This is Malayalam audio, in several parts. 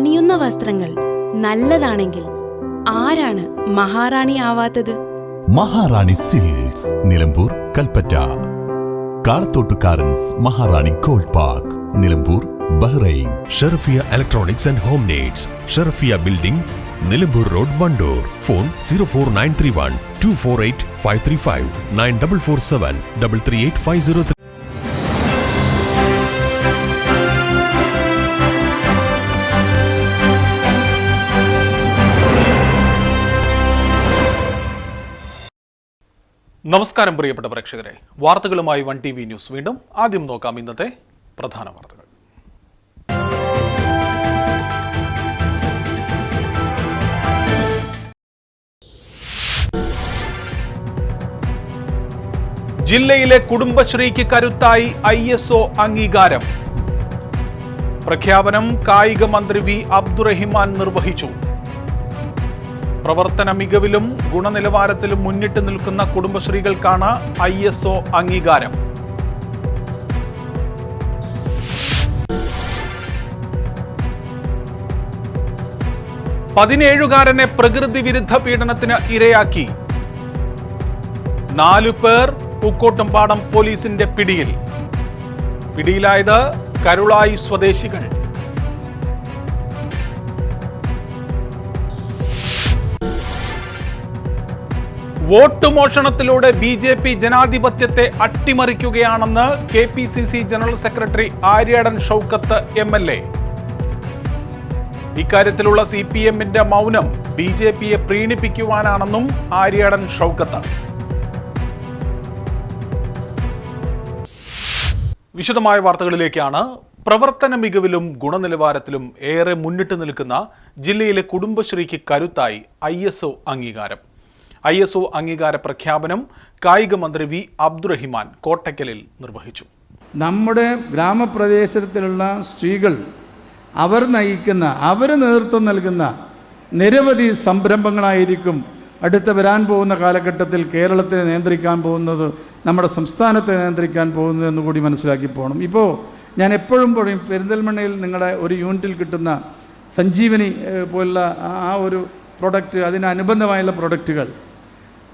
അണിയുന്ന വസ്ത്രങ്ങൾ നല്ലതാണെങ്കിൽ ആരാണ് മഹാറാണി ആവാത്തത്? Maharani silks Nilambur Kalpetta. കാളത്തോട്ടുകാരൻസ് Maharani gold park Nilambur Bahrain. Sherfiya electronics and home needs Sherfiya building Nilambur road Wandoor. Phone zero four nine three one two four eight five three five nine double four seven double three eight five zero നമസ്കാരം പ്രിയപ്പെട്ട പ്രേക്ഷകരെ. വാർത്തകളുമായി വൺ ടി വി ന്യൂസ് വീണ്ടും. ആദ്യം നോക്കാം ഇന്നത്തെ പ്രധാന വാർത്തകൾ. ജില്ലയിലെ കുടുംബശ്രീക്ക് കരുത്തായി ഐ എസ് ഒ അംഗീകാരം. പ്രഖ്യാപനം കായിക മന്ത്രി വി അബ്ദുറഹിമാൻ നിർവഹിച്ചു. പ്രവർത്തന മികവിലും ഗുണനിലവാരത്തിലും മുന്നിട്ട് നിൽക്കുന്ന കുടുംബശ്രീകൾക്കാണ് ഐ എസ് ഒ അംഗീകാരം. പതിനേഴുകാരനെ പ്രകൃതി വിരുദ്ധ പീഡനത്തിന് ഇരയാക്കി. നാലു പേർ പൂക്കോട്ടുംപാടം പോലീസിന്റെ പിടിയിൽ. പിടിയിലായത് കരുളായി സ്വദേശികൾ. വോട്ട് മോഷണത്തിലൂടെ ബി ജെ പി ജനാധിപത്യത്തെ അട്ടിമറിക്കുകയാണെന്ന് K P C C general secretary Aryadan Shoukath M L A. ഇക്കാര്യത്തിലുള്ള C P എമ്മിന്റെ മൗനം ബി ജെ പിയെ പ്രീണിപ്പിക്കുവാനാണെന്നും ആര്യാടൻ ഷൗക്കത്ത്. വിശദമായ വാർത്തകളിലേക്കാണ്. പ്രവർത്തന മികവിലും ഗുണനിലവാരത്തിലും ഏറെ മുന്നിട്ട് നിൽക്കുന്ന ജില്ലയിലെ കുടുംബശ്രീക്ക് കരുത്തായി ഐ അംഗീകാരം. ഐ എസ് ഒ അംഗീകാര പ്രഖ്യാപനം കായിക മന്ത്രി വി അബ്ദുറഹിമാൻ കോട്ടയ്ക്കലിൽ നിർവഹിച്ചു. നമ്മുടെ ഗ്രാമപ്രദേശത്തിലുള്ള സ്ത്രീകൾ അവർ നയിക്കുന്ന അവർ നേതൃത്വം നൽകുന്ന നിരവധി സംരംഭങ്ങളായിരിക്കും അടുത്ത വരാൻ പോകുന്ന കാലഘട്ടത്തിൽ കേരളത്തെ നിയന്ത്രിക്കാൻ പോകുന്നത് നമ്മുടെ സംസ്ഥാനത്തെ നിയന്ത്രിക്കാൻ പോകുന്നത് എന്ന് കൂടി മനസ്സിലാക്കി പോകണം. ഇപ്പോൾ ഞാൻ എപ്പോഴും പറയും പെരിന്തൽമണ്ണയിൽ നിങ്ങളുടെ ഒരു യൂണിറ്റിൽ കിട്ടുന്ന സഞ്ജീവനി പോലുള്ള ആ ഒരു പ്രൊഡക്റ്റ് അതിനനുബന്ധമായുള്ള പ്രൊഡക്റ്റുകൾ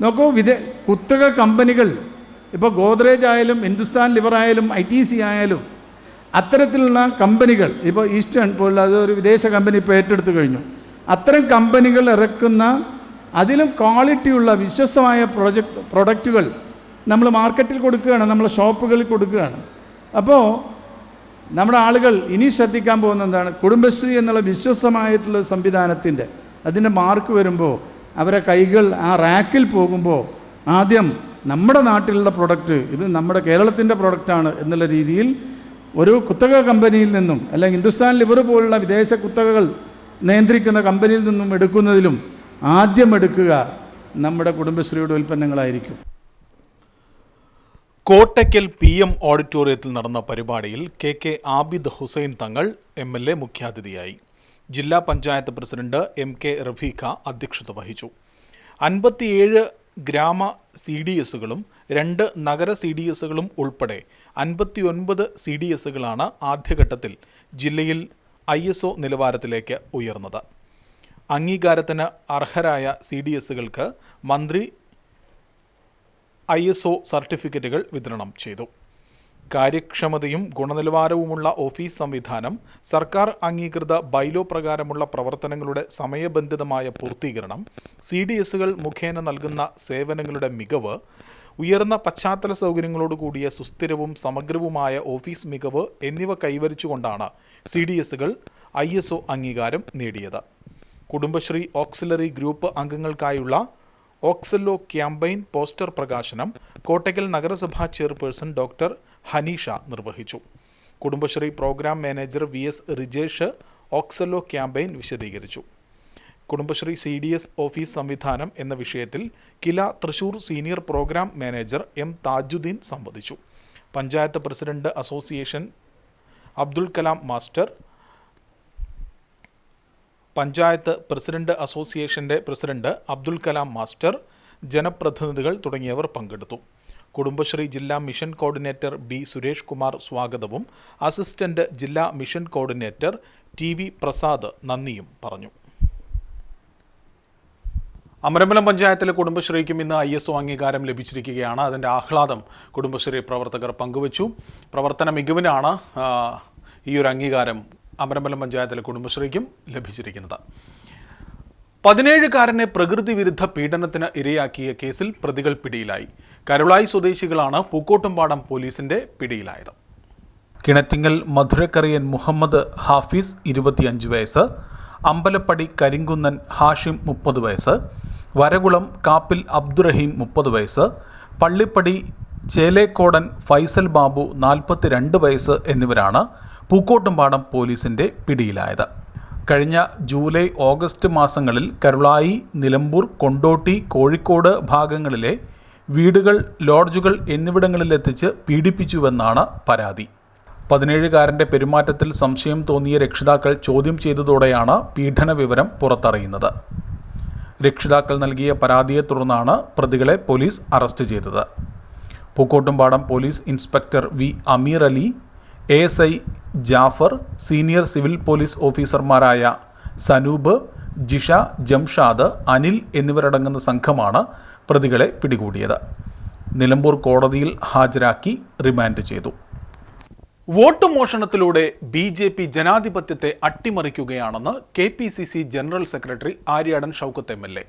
നോക്കൂ വിദേ കുത്തക കമ്പനികൾ ഇപ്പോൾ ഗോദ്രേജ് ആയാലും ഹിന്ദുസ്ഥാൻ ലിവർ ആയാലും ഐ ടി സി ആയാലും അത്തരത്തിലുള്ള കമ്പനികൾ ഇപ്പോൾ ഈസ്റ്റേൺ പോലുള്ള ഒരു വിദേശ കമ്പനി ഇപ്പോൾ ഏറ്റെടുത്തു കഴിഞ്ഞു. അത്തരം കമ്പനികൾ ഇറക്കുന്ന അതിലും ക്വാളിറ്റിയുള്ള വിശ്വസ്തമായ പ്രൊജക്ട് പ്രൊഡക്റ്റുകൾ നമ്മൾ മാർക്കറ്റിൽ കൊടുക്കുകയാണ് നമ്മൾ ഷോപ്പുകളിൽ കൊടുക്കുകയാണ്. അപ്പോൾ നമ്മുടെ ആളുകൾ ഇനി ശ്രദ്ധിക്കാൻ പോകുന്ന എന്താണ്? കുടുംബശ്രീ എന്നുള്ള വിശ്വസ്തമായിട്ടുള്ള സംവിധാനത്തിന്റെ അതിന്റെ മാർക്ക് വരുമ്പോൾ അവരെ കൈകൾ ആ റാക്കിൽ പോകുമ്പോൾ ആദ്യം നമ്മുടെ നാട്ടിലുള്ള പ്രൊഡക്റ്റ് ഇത് നമ്മുടെ കേരളത്തിന്റെ പ്രൊഡക്റ്റാണ് എന്നുള്ള രീതിയിൽ ഒരു കുത്തക കമ്പനിയിൽ നിന്നും അല്ലെങ്കിൽ ഹിന്ദുസ്ഥാൻ ലിവർ പോലുള്ള വിദേശ കുത്തകകൾ നിയന്ത്രിക്കുന്ന കമ്പനിയിൽ നിന്നും എടുക്കുന്നതിലും ആദ്യം എടുക്കുക നമ്മുടെ കുടുംബശ്രീയുടെ ഉൽപ്പന്നങ്ങളായിരിക്കും. കോട്ടയ്ക്കൽ പി എം ഓഡിറ്റോറിയത്തിൽ നടന്ന പരിപാടിയിൽ K K Abid Hussain Thangal M L A മുഖ്യാതിഥിയായി. ജില്ലാ panchayat president M K Rafeeqa അധ്യക്ഷത വഹിച്ചു. അൻപത്തിയേഴ് ഗ്രാമ സി ഡി എസുകളും രണ്ട് നഗര സി ഡി എസുകളും ഉൾപ്പെടെ അൻപത്തിയൊൻപത് സി ഡി എസുകളാണ് ആദ്യഘട്ടത്തിൽ ജില്ലയിൽ ഐ എസ് ഒ നിലവാരത്തിലേക്ക് ഉയർന്നത്. അംഗീകാരത്തിന് അർഹരായ സി ഡി എസുകൾക്ക് മന്ത്രി ഐ എസ് ഒ സർട്ടിഫിക്കറ്റുകൾ വിതരണം ചെയ്തു. കാര്യക്ഷമതയും ഗുണനിലവാരവുമുള്ള ഓഫീസ് സംവിധാനം സർക്കാർ അംഗീകൃത ബൈലോ പ്രകാരമുള്ള പ്രവർത്തനങ്ങളുടെ സമയബന്ധിതമായ പൂർത്തീകരണം സി ഡി എസുകൾ മുഖേന നൽകുന്ന സേവനങ്ങളുടെ മികവ് ഉയർന്ന പശ്ചാത്തല സൗകര്യങ്ങളോടുകൂടിയ സുസ്ഥിരവും സമഗ്രവുമായ ഓഫീസ് മികവ് എന്നിവ കൈവരിച്ചുകൊണ്ടാണ് സി ഡി എസുകൾ ഐ എസ് ഒ അംഗീകാരം നേടിയത്. കുടുംബശ്രീ ഓക്സിലറി ഗ്രൂപ്പ് അംഗങ്ങൾക്കായുള്ള ഓക്സെല്ലോ ക്യാമ്പയിൻ പോസ്റ്റർ പ്രകാശനം കോട്ടയ്ക്കൽ നഗരസഭാ ചെയർപേഴ്സൺ ഡോക്ടർ ഹനീഷ നിർവഹിച്ചു. Kudumbashree programme manager V S Rijesh Auxello campaign വിശദീകരിച്ചു. Kudumbashree C D S office സംവിധാനം എന്ന വിഷയത്തിൽ KILA Thrissur senior programme manager M Thajudheen സംവദിച്ചു. Panchayat president association Abdul Kalam master panchayat president അസോസിയേഷന്റെ പ്രസിഡന്റ് അബ്ദുൽ കലാം മാസ്റ്റർ ജനപ്രതിനിധികൾ തുടങ്ങിയവർ പങ്കെടുത്തു. കുടുംബശ്രീ ജില്ലാ mission coordinator B Suresh Kumar സ്വാഗതവും. അസിസ്റ്റന്റ് ജില്ലാ mission coordinator T V Prasad നന്ദിയും പറഞ്ഞു. അമരമ്പലം പഞ്ചായത്തിലെ കുടുംബശ്രീക്കും ഇന്ന് ഐ എസ് ഒ അംഗീകാരം ലഭിച്ചിരിക്കുകയാണ്. അതിന്റെ ആഹ്ലാദം കുടുംബശ്രീ പ്രവർത്തകർ പങ്കുവച്ചു. പ്രവർത്തന മികവിനാണ് ഈ ഒരു അംഗീകാരം അമരമ്പലം പഞ്ചായത്തിലെ കുടുംബശ്രീക്കും ലഭിച്ചിരിക്കുന്നത്. പതിനേഴുകാരനെ പ്രകൃതി വിരുദ്ധ പീഡനത്തിന് ഇരയാക്കിയ കേസിൽ പ്രതികൾ പിടിയിലായി. കരുളായി സ്വദേശികളാണ് പൂക്കോട്ടുംപാടം പോലീസിന്റെ പിടിയിലായത്. കിണറ്റിങ്ങൽ മധുരക്കറിയൻ മുഹമ്മദ് ഹാഫിസ് ഇരുപത്തിയഞ്ച് വയസ്സ് അമ്പലപ്പടി കരിങ്കുന്നൻ ഹാഷിം മുപ്പത് വയസ്സ് വരകുളം കാപ്പിൽ അബ്ദുറഹീം മുപ്പത് വയസ്സ് പള്ളിപ്പടി ചേലേക്കോടൻ ഫൈസൽ ബാബു നാൽപ്പത്തിരണ്ട് വയസ്സ് എന്നിവരാണ് പൂക്കോട്ടുംപാടം പോലീസിന്റെ പിടിയിലായത്. കഴിഞ്ഞ ജൂലൈ ഓഗസ്റ്റ് മാസങ്ങളിൽ കരുളായി നിലമ്പൂർ കൊണ്ടോട്ടി കോഴിക്കോട് ഭാഗങ്ങളിലെ വീടുകൾ ലോഡ്ജുകൾ എന്നിവിടങ്ങളിലെത്തിച്ച് പീഡിപ്പിച്ചുവെന്നാണ് പരാതി. പതിനേഴുകാരന്റെ പെരുമാറ്റത്തിൽ സംശയം തോന്നിയ രക്ഷിതാക്കൾ ചോദ്യം ചെയ്തതോടെയാണ് പീഡന വിവരം പുറത്തറിയുന്നത്. രക്ഷിതാക്കൾ നൽകിയ പരാതിയെ തുടർന്നാണ് പ്രതികളെ പോലീസ് അറസ്റ്റ് ചെയ്തത്. Pookkottumpadam police inspector V Ameer Ali A S I Jafar senior civil police ഓഫീസർമാരായ സനൂബ് ജിഷ ജംഷാദ് അനിൽ എന്നിവരടങ്ങുന്ന സംഘമാണ് പ്രതികളെ പിടികൂടിയത്. നിലമ്പൂർ കോടതിയിൽ ഹാജരാക്കി റിമാൻഡ് ചെയ്തു. വോട്ട് മോഷണത്തിലൂടെ ബി ജെ പി ജനാധിപത്യത്തെ അട്ടിമറിക്കുകയാണെന്ന് K P C C general secretary Aryadan Shoukath M L A.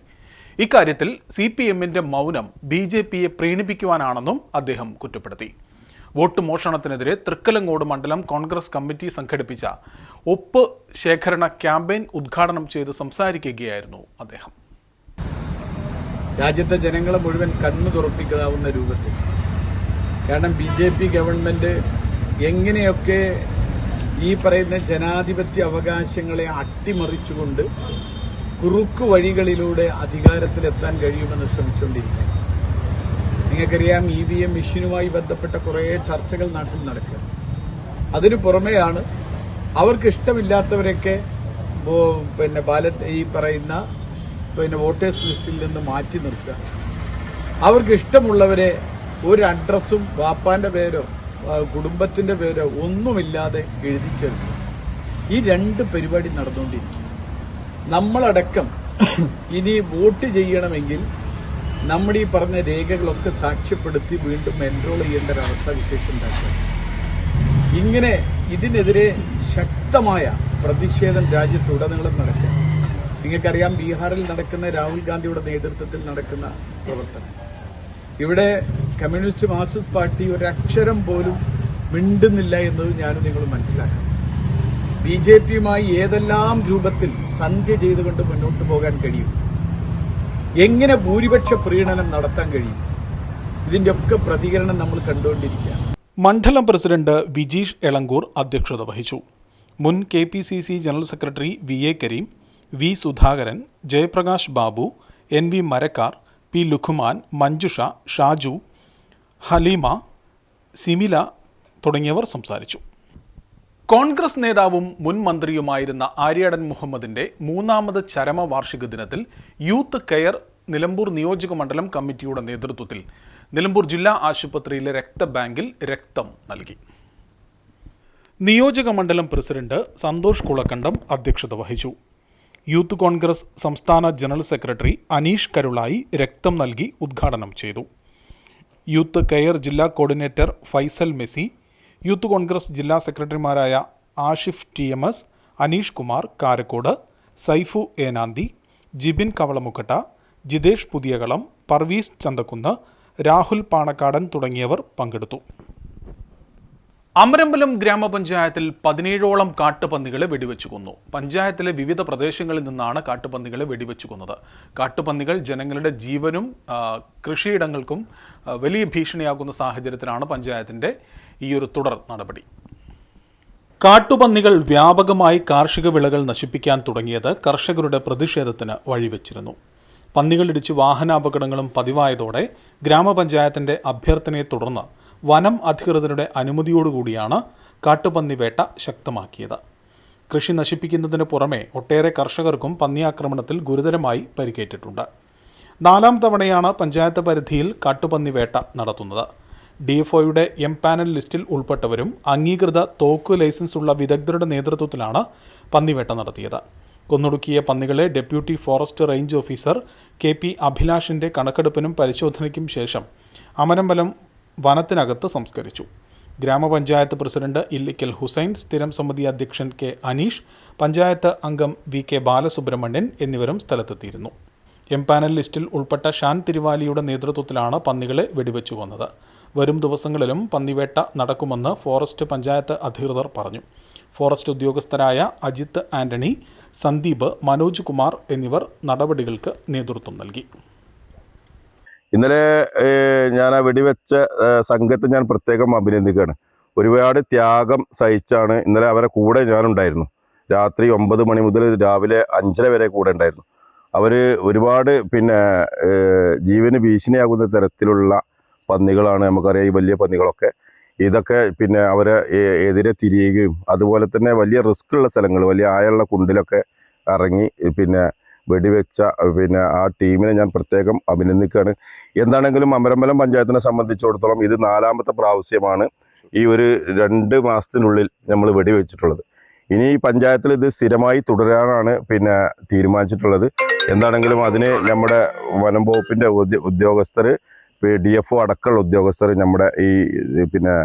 ഇക്കാര്യത്തിൽ സി പി എമ്മിന്റെ മൗനം ബി ജെ പിയെ പ്രീണിപ്പിക്കുവാനാണെന്നും അദ്ദേഹം കുറ്റപ്പെടുത്തി. വോട്ട് മോഷണത്തിനെതിരെ തൃക്കലങ്ങോട് മണ്ഡലം കോൺഗ്രസ് കമ്മിറ്റി സംഘടിപ്പിച്ച ഒപ്പ് ശേഖരണ ക്യാമ്പയിൻ ഉദ്ഘാടനം ചെയ്ത് സംസാരിക്കുകയായിരുന്നു അദ്ദേഹം. രാജ്യത്തെ ജനങ്ങളെ മുഴുവൻ കണ്ണു തുറപ്പിക്കാവുന്ന രൂപത്തിൽ. കാരണം ബി ജെ പി ഗവൺമെന്റ് എങ്ങനെയൊക്കെ ഈ പറയുന്ന ജനാധിപത്യ അവകാശങ്ങളെ അട്ടിമറിച്ചുകൊണ്ട് കുറുക്കു വഴികളിലൂടെ അധികാരത്തിലെത്താൻ കഴിയുമെന്ന് ശ്രമിച്ചുകൊണ്ടിരിക്കുന്നു. നിങ്ങൾക്കറിയാം ഇ വി എം മെഷീനുമായി ബന്ധപ്പെട്ട കുറേ ചർച്ചകൾ നാട്ടിൽ നടക്കുക. അതിനു പുറമെയാണ് അവർക്ക് ഇഷ്ടമില്ലാത്തവരൊക്കെ പിന്നെ ബാലറ്റ് ഈ പറയുന്ന പിന്നെ വോട്ടേഴ്സ് ലിസ്റ്റിൽ നിന്ന് മാറ്റി നിർത്തുക. അവർക്ക് ഇഷ്ടമുള്ളവരെ ഒരു അഡ്രസ്സും വാപ്പാന്റെ പേരോ കുടുംബത്തിന്റെ പേരോ ഒന്നുമില്ലാതെ എഴുതി ചേർക്കുക ഈ രണ്ട് പരിപാടി നടന്നുകൊണ്ടിരിക്കും. നമ്മളടക്കം ഇനി വോട്ട് ചെയ്യണമെങ്കിൽ നമ്മുടെ ഈ പറഞ്ഞ രേഖകളൊക്കെ സാക്ഷ്യപ്പെടുത്തി വീണ്ടും എൻറോൾ ചെയ്യേണ്ട ഒരവസ്ഥ വിശേഷം ഉണ്ടാക്കുക. ഇങ്ങനെ ഇതിനെതിരെ ശക്തമായ പ്രതിഷേധം രാജ്യത്തുടനീളം നടക്കുക. നിങ്ങൾക്കറിയാം ബീഹാറിൽ നടക്കുന്ന രാഹുൽ ഗാന്ധിയുടെ നേതൃത്വത്തിൽ നടക്കുന്ന പ്രവർത്തനം. ഇവിടെ കമ്മ്യൂണിസ്റ്റ് മാർക്സിസ്റ്റ് പാർട്ടി ഒരക്ഷരം പോലും മിണ്ടുന്നില്ല എന്നത് ഞാനും നിങ്ങൾ മനസ്സിലാക്കണം. ബി ജെ പിയുമായി ഏതെല്ലാം രൂപത്തിൽ സന്ധ്യ ചെയ്തുകൊണ്ട് മുന്നോട്ട് പോകാൻ കഴിയും? എങ്ങനെ ഭൂരിപക്ഷ പ്രീണനം നടത്താൻ കഴിയും? ഒക്കെ പ്രതികരണം നമ്മൾ കണ്ടുകൊണ്ടിരിക്കുകയാണ്. മണ്ഡലം പ്രസിഡന്റ് വിജീഷ് എളങ്കൂർ അധ്യക്ഷത വഹിച്ചു. മുൻ K P C C general secretary V A Kareem V Sudhakaran Jayaprakash Babu N V Marakkar P Luqman Manjusha Shaju Haleema Simila തുടങ്ങിയവർ സംസാരിച്ചു. കോൺഗ്രസ് നേതാവും മുൻ മന്ത്രിയുമായിരുന്ന ആര്യാടൻ മുഹമ്മദിന്റെ മൂന്നാമത് ചരമവാർഷിക ദിനത്തിൽ യൂത്ത് കെയർ നിലമ്പൂർ നിയോജക മണ്ഡലം കമ്മിറ്റിയുടെ നേതൃത്വത്തിൽ നിലമ്പൂർ ജില്ലാ ആശുപത്രിയിലെ രക്തബാങ്കിൽ രക്തം നൽകി. നിയോജക മണ്ഡലം പ്രസിഡന്റ് സന്തോഷ് കുളക്കണ്ടം അധ്യക്ഷത വഹിച്ചു. യൂത്ത് കോൺഗ്രസ് സംസ്ഥാന ജനറൽ സെക്രട്ടറി അനീഷ് കരുളായി രക്തം നൽകി ഉദ്ഘാടനം ചെയ്തു. യൂത്ത് കെയർ ജില്ലാ coordinator Faisal Messi Youth Congress ജില്ലാ സെക്രട്ടറിമാരായ Ashif T M S Aneesh Kumar Karakkodu Saifu Enanthi Jibin Kavalamukkatta Jithesh Puthiyakalam Parvees Chanthakkunnu Rahul Panakkadan തുടങ്ങിയവർ പങ്കെടുത്തു. അമരമ്പലം ഗ്രാമപഞ്ചായത്തിൽ പതിനേഴോളം കാട്ടുപന്നികളെ വെടിവെച്ചു കൊന്നു. പഞ്ചായത്തിലെ വിവിധ പ്രദേശങ്ങളിൽ നിന്നാണ് കാട്ടുപന്നികളെ വെടിവെച്ചു കൊന്നത്. കാട്ടുപന്നികൾ ജനങ്ങളുടെ ജീവനും കൃഷിയിടങ്ങൾക്കും വലിയ ഭീഷണിയാകുന്ന സാഹചര്യത്തിലാണ് പഞ്ചായത്തിന്റെ ഈ ഒരു തുടർ നടപടി. കാട്ടുപന്നികൾ വ്യാപകമായി കാർഷിക വിളകൾ നശിപ്പിക്കാൻ തുടങ്ങിയത് കർഷകരുടെ പ്രതിഷേധത്തിന് വഴിവെച്ചിരുന്നു. പന്നികളിടിച്ച് വാഹനാപകടങ്ങളും പതിവായതോടെ ഗ്രാമപഞ്ചായത്തിന്റെ അഭ്യർത്ഥനയെ തുടർന്ന് വനം അധികൃതരുടെ അനുമതിയോടുകൂടിയാണ് കാട്ടുപന്നി വേട്ട ശക്തമാക്കിയത്. കൃഷി നശിപ്പിക്കുന്നതിന് പുറമെ ഒട്ടേറെ കർഷകർക്കും പന്നി ആക്രമണത്തിൽ ഗുരുതരമായി പരിക്കേറ്റിട്ടുണ്ട്. നാലാം തവണയാണ് പഞ്ചായത്ത് പരിധിയിൽ കാട്ടുപന്നിവേട്ട നടത്തുന്നത്. ഡി എഫ് ഒയുടെ എം പാനൽ ലിസ്റ്റിൽ ഉൾപ്പെട്ടവരും അംഗീകൃത തോക്ക് ലൈസൻസ് ഉള്ള വിദഗ്ധരുടെ നേതൃത്വത്തിലാണ് പന്നിവേട്ട നടത്തിയത്. കൊന്നൊടുക്കിയ പന്നികളെ deputy forest range officer K P അഭിലാഷിന്റെ കണക്കെടുപ്പിനും പരിശോധനയ്ക്കും ശേഷം അമരമ്പലം വനത്തിനകത്ത് സംസ്കരിച്ചു. ഗ്രാമപഞ്ചായത്ത് പ്രസിഡന്റ് ഇല്ലിക്കൽ ഹുസൈൻ സ്ഥിരം സമിതി അധ്യക്ഷൻ കെ അനീഷ് പഞ്ചായത്ത് അംഗം വി കെ ബാലസുബ്രഹ്മണ്യൻ എന്നിവരും സ്ഥലത്തെത്തിയിരുന്നു. എം പാനൽ ലിസ്റ്റിൽ ഉൾപ്പെട്ട ഷാൻ തിരുവാലിയുടെ നേതൃത്വത്തിലാണ് പന്നികളെ വെടിവെച്ചു വന്നത്. വരും ദിവസങ്ങളിലും പന്നിവേട്ട നടക്കുമെന്ന് ഫോറസ്റ്റ് പഞ്ചായത്ത് അധികൃതർ പറഞ്ഞു. ഫോറസ്റ്റ് ഉദ്യോഗസ്ഥരായ അജിത് ആന്റണി സന്ദീപ് മനോജ് കുമാർ എന്നിവർ നടപടികൾക്ക് നേതൃത്വം നൽകി. ഇന്നലെ ഞാൻ ആ വെടിവെച്ച സംഘത്തെ ഞാൻ പ്രത്യേകം അഭിനന്ദിക്കുകയാണ്. ഒരുപാട് ത്യാഗം സഹിച്ചാണ് ഇന്നലെ അവരെ കൂടെ ഞാനുണ്ടായിരുന്നു. രാത്രി ഒമ്പത് മണി മുതൽ രാവിലെ അഞ്ചര വരെ കൂടെ ഉണ്ടായിരുന്നു. അവർ ഒരുപാട് പിന്നെ ജീവന് ഭീഷണിയാകുന്ന തരത്തിലുള്ള പന്നികളാണ് നമുക്കറിയാം ഈ വലിയ പന്നികളൊക്കെ. ഇതൊക്കെ പിന്നെ അവരെ എതിരെ തിരിയുകയും അതുപോലെ തന്നെ വലിയ റിസ്ക് ഉള്ള സ്ഥലങ്ങൾ വലിയ ആയുള്ള കുണ്ടിലൊക്കെ ഇറങ്ങി പിന്നെ വെടിവെച്ച പിന്നെ ആ ടീമിനെ ഞാൻ പ്രത്യേകം അഭിനന്ദിക്കുകയാണ്. എന്താണെങ്കിലും അമരമ്പലം പഞ്ചായത്തിനെ സംബന്ധിച്ചിടത്തോളം ഇത് നാലാമത്തെ പ്രാവശ്യമാണ് ഈ ഒരു രണ്ട് മാസത്തിനുള്ളിൽ നമ്മൾ വെടിവെച്ചിട്ടുള്ളത്. ഇനി ഈ പഞ്ചായത്തിൽ ഇത് സ്ഥിരമായി തുടരാനാണ് പിന്നെ തീരുമാനിച്ചിട്ടുള്ളത്. എന്താണെങ്കിലും അതിന് നമ്മുടെ വനം വകുപ്പിന്റെ ഉദ്യോഗസ്ഥർ ഡി എഫ് ഒ അടക്കമുള്ള ഉദ്യോഗസ്ഥർ നമ്മുടെ ഈ പിന്നെ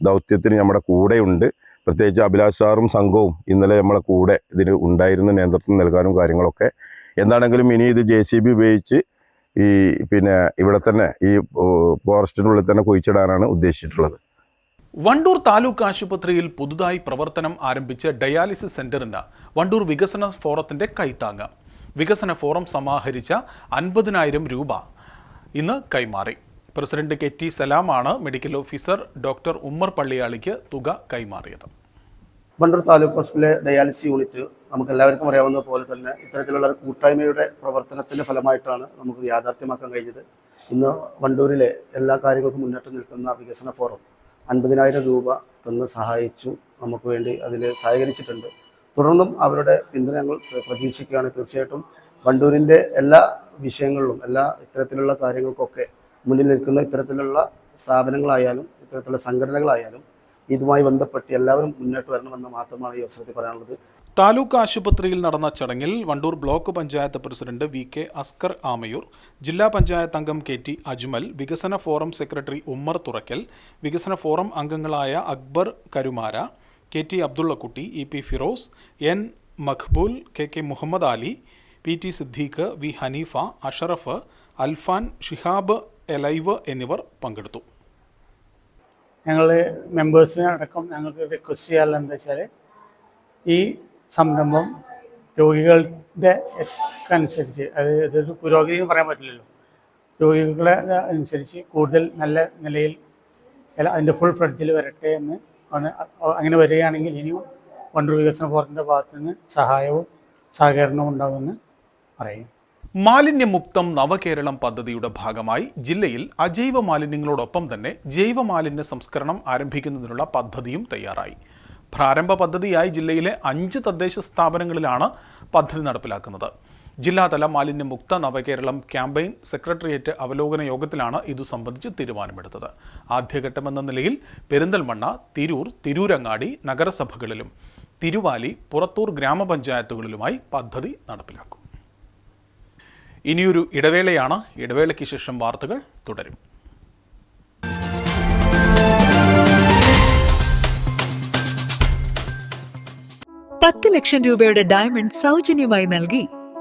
ദൗത്യത്തിന് നമ്മുടെ കൂടെയുണ്ട്. പ്രത്യേകിച്ച് അഭിലാഷ് സാറും സംഘവും ഇന്നലെ നമ്മളെ കൂടെ ഇതിന് ഉണ്ടായിരുന്ന നേതൃത്വം നൽകാനും കാര്യങ്ങളൊക്കെ. എന്താണെങ്കിലും ഇനി ഇത് ജെ സി ബി ഉപയോഗിച്ച് ഈ പിന്നെ ഇവിടെ തന്നെ ഈ ഫോറസ്റ്റിനുള്ളിൽ തന്നെ കുഴിച്ചിടാനാണ് ഉദ്ദേശിച്ചിട്ടുള്ളത്. വണ്ടൂർ താലൂക്ക് ആശുപത്രിയിൽ പുതുതായി പ്രവർത്തനം ആരംഭിച്ച ഡയാലിസിസ് സെന്ററിന് വണ്ടൂർ വികസന ഫോറത്തിന്റെ കൈത്താങ്ങ്. വികസന ഫോറം സമാഹരിച്ച അൻപതിനായിരം രൂപ ഇന്ന് കൈമാറി. പ്രസിഡന്റ് കെ ടി സലാമാണ് മെഡിക്കൽ ഓഫീസർ ഡോക്ടർ ഉമ്മർ പള്ളിയാളിക്ക് തുക കൈമാറിയത്. വണ്ടൂർ താലൂക്ക് ഹോസ്പിറ്റലിലെ ഡയാലിസിസ് യൂണിറ്റ് നമുക്ക് എല്ലാവർക്കും അറിയാവുന്ന പോലെ തന്നെ ഇത്തരത്തിലുള്ള കൂട്ടായ്മയുടെ പ്രവർത്തനത്തിന്റെ ഫലമായിട്ടാണ് നമുക്ക് യാഥാർത്ഥ്യമാക്കാൻ കഴിഞ്ഞത്. ഇന്ന് വണ്ടൂരിലെ എല്ലാ കാര്യങ്ങൾക്കും മുന്നോട്ട് നിൽക്കുന്ന വികസന ഫോറം അൻപതിനായിരം രൂപ തന്ന് സഹായിച്ചു. നമുക്ക് വേണ്ടി അതിൽ സഹകരിച്ചിട്ടുണ്ട്. തുടർന്നും അവരുടെ പിന്തുണ ഞങ്ങൾ പ്രതീക്ഷിക്കുകയാണ്. തീർച്ചയായിട്ടും വണ്ടൂരിന്റെ എല്ലാ വിഷയങ്ങളിലും എല്ലാ ഇത്തരത്തിലുള്ള കാര്യങ്ങൾക്കൊക്കെ മുന്നിൽ നിൽക്കുന്ന ഇത്തരത്തിലുള്ള സ്ഥാപനങ്ങളായാലും ഇത്തരത്തിലുള്ള സംഘടനകളായാലും ഇതുമായി ബന്ധപ്പെട്ട് എല്ലാവരും മുന്നോട്ട് വരണമെന്ന് മാത്രമാണ് ഈ അവസരത്തിൽ പറയാനുള്ളത്. താലൂക്ക് ആശുപത്രിയിൽ നടന്ന ചടങ്ങിൽ Wandoor block panchayat president V K Askar Amayur ജില്ലാ പഞ്ചായത്ത് അംഗം കെ ടി അജ്മൽ വികസന ഫോറം സെക്രട്ടറി ഉമ്മർ തുറക്കൽ വികസന ഫോറം അംഗങ്ങളായ Akbar Karumara K T Abdullakutty E P Firoz N Maqbool K K Muhammad Ali P T Siddique V Haneefa Ashraf Alfan Shihab alive എന്നിവർ പങ്കെടുത്തു. ഞങ്ങൾ മെമ്പേഴ്സിനെ അടക്കം ഞങ്ങൾക്ക് റിക്വസ്റ്റ് ചെയ്യാറുള്ളത് എന്താ വെച്ചാൽ ഈ സംരംഭം രോഗികളുടെ അനുസരിച്ച് അത് ഇതൊരു പുരോഗതി എന്ന് പറയാൻ പറ്റില്ലല്ലോ. രോഗികളെ അനുസരിച്ച് കൂടുതൽ നല്ല നിലയിൽ അതിന്റെ ഫുൾ ഫ്ലഡ്ജിൽ വരട്ടെ എന്ന് അങ്ങനെ വരികയാണെങ്കിൽ ഇനിയും വണ്ടർ വികസന ഫോറത്തിന്റെ ഭാഗത്തു നിന്ന് സഹായവും സഹകരണവും ഉണ്ടാകുമെന്ന് പറയും മാലിന്യമുക്തം നവകേരളം പദ്ധതിയുടെ ഭാഗമായി ജില്ലയിൽ അജൈവ മാലിന്യങ്ങളോടൊപ്പം തന്നെ ജൈവ മാലിന്യ സംസ്കരണം ആരംഭിക്കുന്നതിനുള്ള പദ്ധതിയും തയ്യാറായി. പ്രാരംഭ പദ്ധതിയായി ജില്ലയിലെ അഞ്ച് തദ്ദേശ സ്ഥാപനങ്ങളിലാണ് പദ്ധതി നടപ്പിലാക്കുന്നത്. ജില്ലാതല മാലിന്യമുക്ത നവകേരളം ക്യാമ്പയിൻ സെക്രട്ടേറിയറ്റ് അവലോകന യോഗത്തിലാണ് ഇതു സംബന്ധിച്ച് തീരുമാനമെടുത്തത്. ആദ്യഘട്ടമെന്ന നിലയിൽ പെരിന്തൽമണ്ണ തിരൂർ തിരൂരങ്ങാടി നഗരസഭകളിലും തിരുവാലി പുറത്തൂർ ഗ്രാമപഞ്ചായത്തുകളിലുമായി പദ്ധതി നടപ്പിലാക്കും. ഇനിയൊരു ഇടവേളയാണ്. ഇടവേളയ്ക്ക് ശേഷം വാർത്തകൾ തുടരും. പത്ത് ലക്ഷം രൂപയുടെ ഡയമണ്ട് സൗജന്യമായി നൽകി.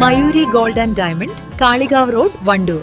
Mayuri gold and diamond Kalikavu road Wandoor.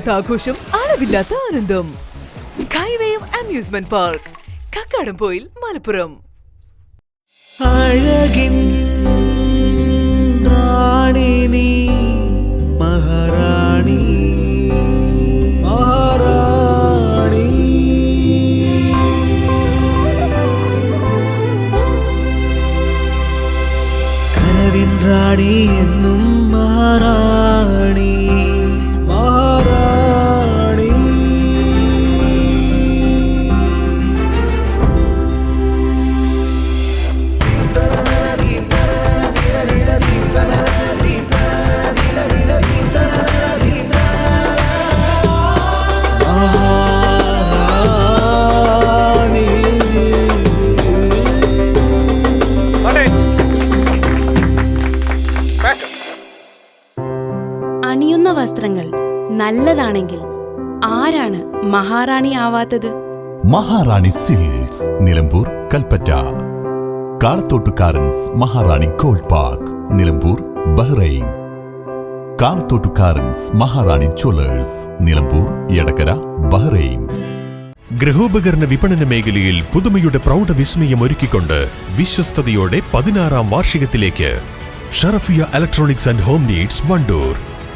അതിരില്ലാത്ത ആഘോഷം അളവില്ലാത്ത ആനന്ദം. സ്കൈവേയും അമ്യൂസ്മെന്റ് പാർക്ക് കക്കാടംപോയിൽ മലപ്പുറം. അഴകിൻ റാണി നീ മഹാറാണി. മഹാറാണി. കനവിൻ റാണി എന്നും മഹാറാണി ആവാത്തത് Maharani silks Nilambur Kalpetta. Kalathottukarans Maharani gold park Nilambur Bahrain. Kalathottukarans Maharani jewellers Nilambur Edakkara Bahrain. ഗൃഹോപകരണ വിപണന മേഖലയിൽ പുതുമയുടെ പ്രൗഢ വിസ്മയം ഒരുക്കിക്കൊണ്ട് വിശ്വസ്തയോടെ പതിനാറാം വാർഷികത്തിലേക്ക്. Sharafiya electronics and home needs Wandoor.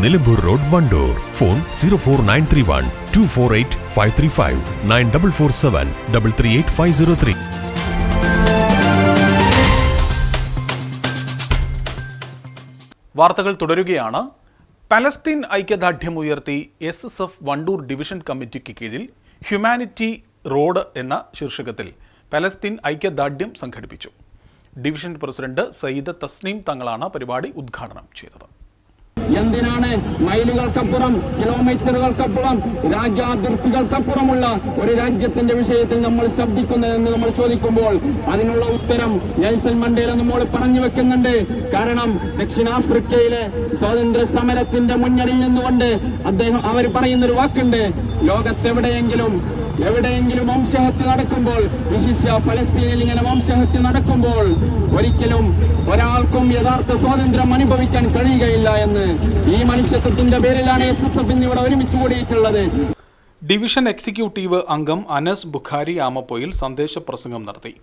Nilambur road Wandoor. Phone zero four nine three one two four eight five three five nine double four seven double three eight five zero three. വാർത്തകൾ തുടരുകയാണ്. പലസ്തീൻ ഐക്യദാർഢ്യം ഉയർത്തി S S F Wandoor division കമ്മിറ്റിക്ക് കീഴിൽ ഹ്യൂമാനിറ്റി റോഡ് എന്ന ശീർഷകത്തിൽ പലസ്തീൻ ഐക്യദാർഢ്യം സംഘടിപ്പിച്ചു. ഡിവിഷൻ പ്രസിഡന്റ് സയ്യിദ് തസ്നീം തങ്ങളാണ് പരിപാടി ഉദ്ഘാടനം ചെയ്തത്. എന്തിനാണ് മൈലുകൾക്കപ്പുറം കിലോമീറ്ററുകൾക്കപ്പുറം രാജ്യാതിർത്തികൾക്കപ്പുറമുള്ള ഒരു രാജ്യത്തിന്റെ വിഷയത്തിൽ നമ്മൾ ശബ്ദിക്കുന്നതെന്ന് നമ്മൾ ചോദിക്കുമ്പോൾ അതിനുള്ള ഉത്തരം നെൽസൺ മണ്ടേല നമ്മൾ പറഞ്ഞു വെക്കുന്നുണ്ട്. കാരണം ദക്ഷിണാഫ്രിക്കയിലെ സ്വാതന്ത്ര്യ സമരത്തിന്റെ മുന്നണിയിൽ നിന്നുകൊണ്ട് അദ്ദേഹം അവർ പറയുന്ന ഒരു വാക്കുണ്ട് ലോകത്തെവിടെയെങ്കിലും എവിടെയെങ്കിലും വംശഹത്യ നടക്കുമ്പോൾ വിശിഷ്യ ഫലസ്തീനിൽ ഇങ്ങനെ വംശഹത്യ നടക്കുമ്പോൾ ഒരിക്കലും ഒരാൾക്കും യഥാർത്ഥ സ്വാതന്ത്ര്യം അനുഭവിക്കാൻ കഴിയുകയില്ല എന്ന് ഈ മനുഷ്യത്വത്തിന്റെ പേരിലാണ് എസ് എസ് എഫ് ഇന്നിവിടെ ഒരുമിച്ച് കൂടിയിട്ടുള്ളത്. ഡിവിഷൻ എക്സിക്യൂട്ടീവ് അംഗം അനസ് ബുഖാരി ആമപ്പോയിൽ സന്ദേശ പ്രസംഗം നടത്തി.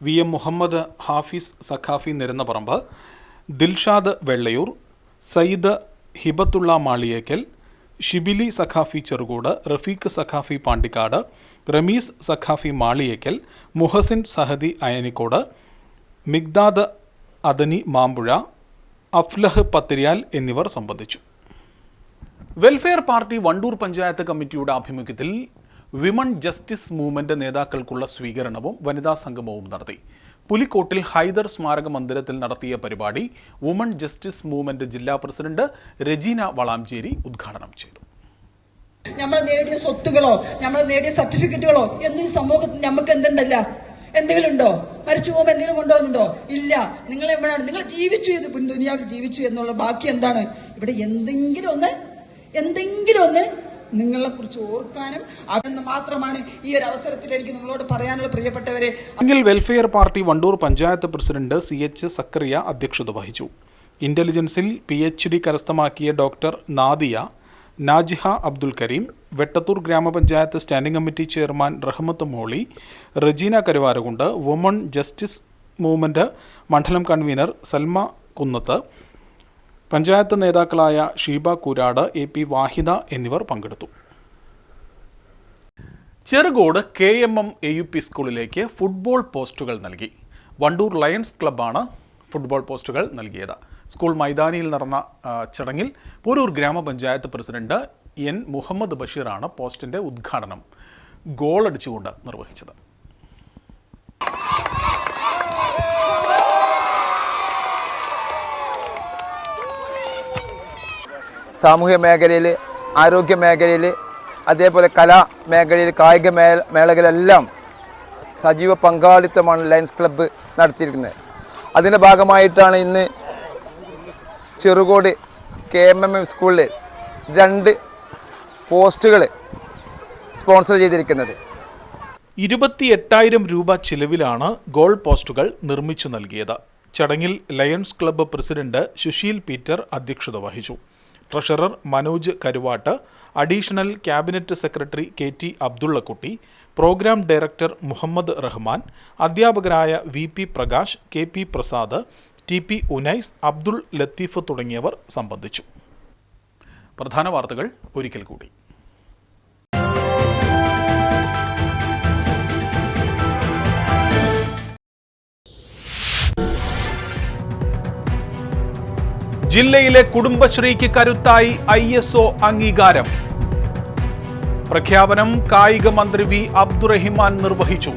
വി എം മുഹമ്മദ് ഹാഫിസ് സഖാഫി നിരന്നപറമ്പ് ദിൽഷാദ് വെള്ളയൂർ സയ്യിദ് ഹിബത്തുള്ള മാളിയേക്കൽ ഷിബിലി സഖാഫി ചെറുകൂട് റഫീഖ് സഖാഫി പാണ്ടിക്കാട് റമീസ് സഖാഫി മാളിയേക്കൽ മുഹസിൻ സഹദി അയനിക്കോട് മിഗ്ദാദ് അദനി മാമ്പുഴ അഫ്ലഹ് പത്തിരിയാൽ എന്നിവർ സംബന്ധിച്ചു. വെൽഫെയർ പാർട്ടി വണ്ടൂർ പഞ്ചായത്ത് കമ്മിറ്റിയുടെ ആഭിമുഖ്യത്തിൽ വിമൺ ജസ്റ്റിസ് മൂവ്മെന്റ് നേതാക്കൾക്കുള്ള സ്വീകരണവും വനിതാ സംഗമവും നടത്തി. പുലിക്കോട്ടിൽ ഹൈദർ സ്മാരക മന്ദിരത്തിൽ നടത്തിയ പരിപാടി വുമൺ ജസ്റ്റിസ് മൂവ്മെന്റ് ജില്ലാ പ്രസിഡന്റ് രജീന വളാംചേരി ഉദ്ഘാടനം ചെയ്തു. നമ്മൾ നേടിയ സ്വത്തുകളോ നമ്മൾ നേടിയ സർട്ടിഫിക്കറ്റുകളോ എന്നും സമൂഹത്തിൽ നമുക്ക് എന്തുണ്ടല്ല? എന്തെങ്കിലും ഉണ്ടോ? മരിച്ചു പോകുമ്പോൾ എന്തെങ്കിലും കൊണ്ടുപോകുന്നുണ്ടോ ഇല്ല. നിങ്ങൾ എവിടെയാണ്? നിങ്ങൾ ജീവിച്ചു ഇത് ദുനിയാവിൽ ജീവിച്ചു എന്നുള്ള ബാക്കി എന്താണ്? ഇവിടെ എന്തെങ്കിലും ഒന്ന് എന്തെങ്കിലും ഒന്ന് നിങ്ങളെ കുറിച്ച് ഓർക്കാനും അതെന്ന് മാത്രമാണ് ഈ ഒരു അവസരത്തിൽ എനിക്ക് നിങ്ങളോട് പറയാനുള്ള പ്രിയപ്പെട്ടവരെ. എങ്കിൽ welfare party Vandoor panchayat president C H Zakariya അധ്യക്ഷത വഹിച്ചു. ഇന്റലിജൻസിൽ പി എച്ച് ഡി കരസ്ഥമാക്കിയ ഡോക്ടർ നാദിയ നാജിഹ അബ്ദുൽ കരീം വെട്ടത്തൂർ ഗ്രാമപഞ്ചായത്ത് standing committee chairman Rahmath Moli Rajeena Karuvarakundu woman justice movement മണ്ഡലം കൺവീനർ സൽമ കുന്നത്ത് പഞ്ചായത്ത് നേതാക്കളായ ഷീബ കുരാട് എ പി വാഹിദ എന്നിവർ പങ്കെടുത്തു. Cherukode K M M A U P സ്കൂളിലേക്ക് ഫുട്ബോൾ പോസ്റ്റുകൾ നൽകി. വണ്ടൂർ ലയൺസ് ക്ലബ്ബാണ് ഫുട്ബോൾ പോസ്റ്റുകൾ നൽകിയത്. സ്കൂൾ മൈതാനിയിൽ നടന്ന ചടങ്ങിൽ പോരൂർ ഗ്രാമപഞ്ചായത്ത് പ്രസിഡന്റ് എൻ മുഹമ്മദ് ബഷീറാണ് പോസ്റ്റിന്റെ ഉദ്ഘാടനം ഗോളടിച്ചുകൊണ്ട് നിർവഹിച്ചത്. സാമൂഹ്യ മേഖലയിൽ ആരോഗ്യ മേഖലയിൽ അതേപോലെ കലാ മേഖലയിൽ കായിക മേ മേളകളിലെല്ലാം സജീവ പങ്കാളിത്തമാണ് ലയൻസ് ക്ലബ്ബ് നടത്തിയിരിക്കുന്നത്. അതിന്റെ ഭാഗമായിട്ടാണ് ഇന്ന് Cherukode K M M M സ്കൂളിൽ രണ്ട് പോസ്റ്റുകൾ സ്പോൺസർ ചെയ്തിരിക്കുന്നത്. ഇരുപത്തി എട്ടായിരം രൂപ ചിലവിലാണ് ഗോൾ പോസ്റ്റുകൾ നിർമ്മിച്ചു നൽകിയത്. ചടങ്ങിൽ Lions club president Susheel Peter അധ്യക്ഷത വഹിച്ചു. Treasurer Manoj Karuvattu additional cabinet secretary K T Abdullakutty programme director Muhammad Rahman അധ്യാപകരായ V P Prakash K P Prasad T P Unais Abdul Latheef തുടങ്ങിയവർ സംബന്ധിച്ചു. പ്രധാന വാർത്തകൾ ഒരിക്കൽ കൂടി. ജില്ലയിലെ കുടുംബശ്രീക്ക് കരുത്തായി ഐ എസ് ഒ അംഗീകാരം. പ്രഖ്യാപനം കായിക മന്ത്രി വി അബ്ദുറഹിമാൻ നിർവഹിച്ചു.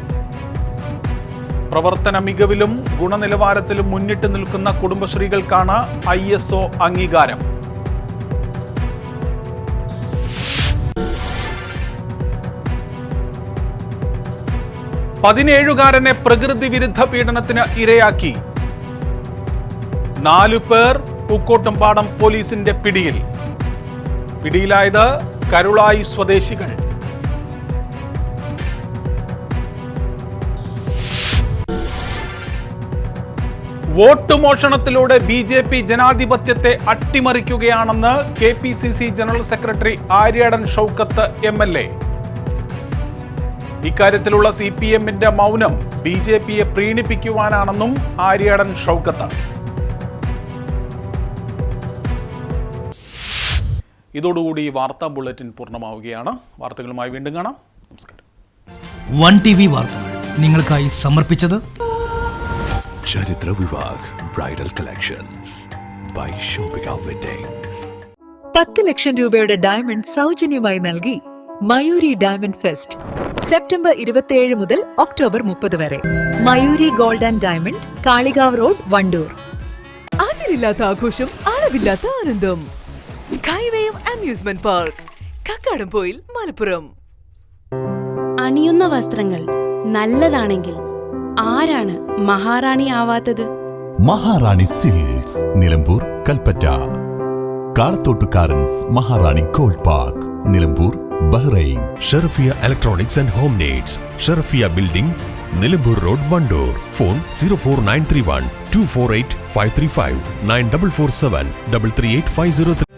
പ്രവർത്തന മികവിലും ഗുണനിലവാരത്തിലും മുന്നിട്ട് നിൽക്കുന്ന കുടുംബശ്രീകൾക്കാണ് ഐ എസ് ഒ അംഗീകാരം. പതിനേഴുകാരനെ പ്രകൃതി വിരുദ്ധ പീഡനത്തിന് ഇരയാക്കി. നാലു പേർ പൂക്കോട്ടുംപാടം പോലീസിന്റെ പിടിയിൽ. പിടിയിലായത് കരുളായി സ്വദേശികൾ. വോട്ട് മോഷണത്തിലൂടെ ബി ജെ പി ജനാധിപത്യത്തെ അട്ടിമറിക്കുകയാണെന്ന് K P C C general secretary Aryadan Shoukath M L A. ഇക്കാര്യത്തിലുള്ള C P എമ്മിന്റെ മൗനം ബി ജെ പിയെ പ്രീണിപ്പിക്കുവാനാണെന്നും ആര്യാടൻ ഷൗക്കത്ത്. ഇതോടുകൂടി ഈ വാർത്താ ബുള്ളറ്റിൻ പൂർണമാവുകയാണ്. വാർത്തകളുമായി വീണ്ടും കാണാം. നമസ്കാരം. വൺ ടി വി വാർത്തകൾ നിങ്ങൾക്കായി സമർപ്പിച്ചത് Charithra Vivah bridal collections by Shoppika weddings പത്ത് ലക്ഷം രൂപയുടെ ഡയമണ്ട് സൗജന്യമായി നൽകി മയൂരി ഡയമണ്ട് ഫെസ്റ്റ് സെപ്റ്റംബർ ഇരുപത്തിയേഴ് മുതൽ ഒക്ടോബർ മുപ്പത് വരെ. Mayuri gold and diamond Kalikavu road Vandoor. അതിരില്ലാത്ത ആഘോഷം അളവില്ലാത്ത ആനന്ദം. അമ്യൂസ്മെന്റ് പാർക്ക് കക്കാടംപോയിൽ മലപ്പുറം അണിയുന്ന വസ്ത്രങ്ങൾ നല്ലതാണെങ്കിൽ ആരാണ് മഹാറാണി ആവാത്തത്? Maharani silks Nilambur Kalpetta. Kalathottukarans Maharani gold park Nilambur Bahrain. Sharafiya electronics and home needs Sharafiya building Nilambur road Wandoor. Phone zero four nine three one two four eight five three five nine double four seven double three eight five zero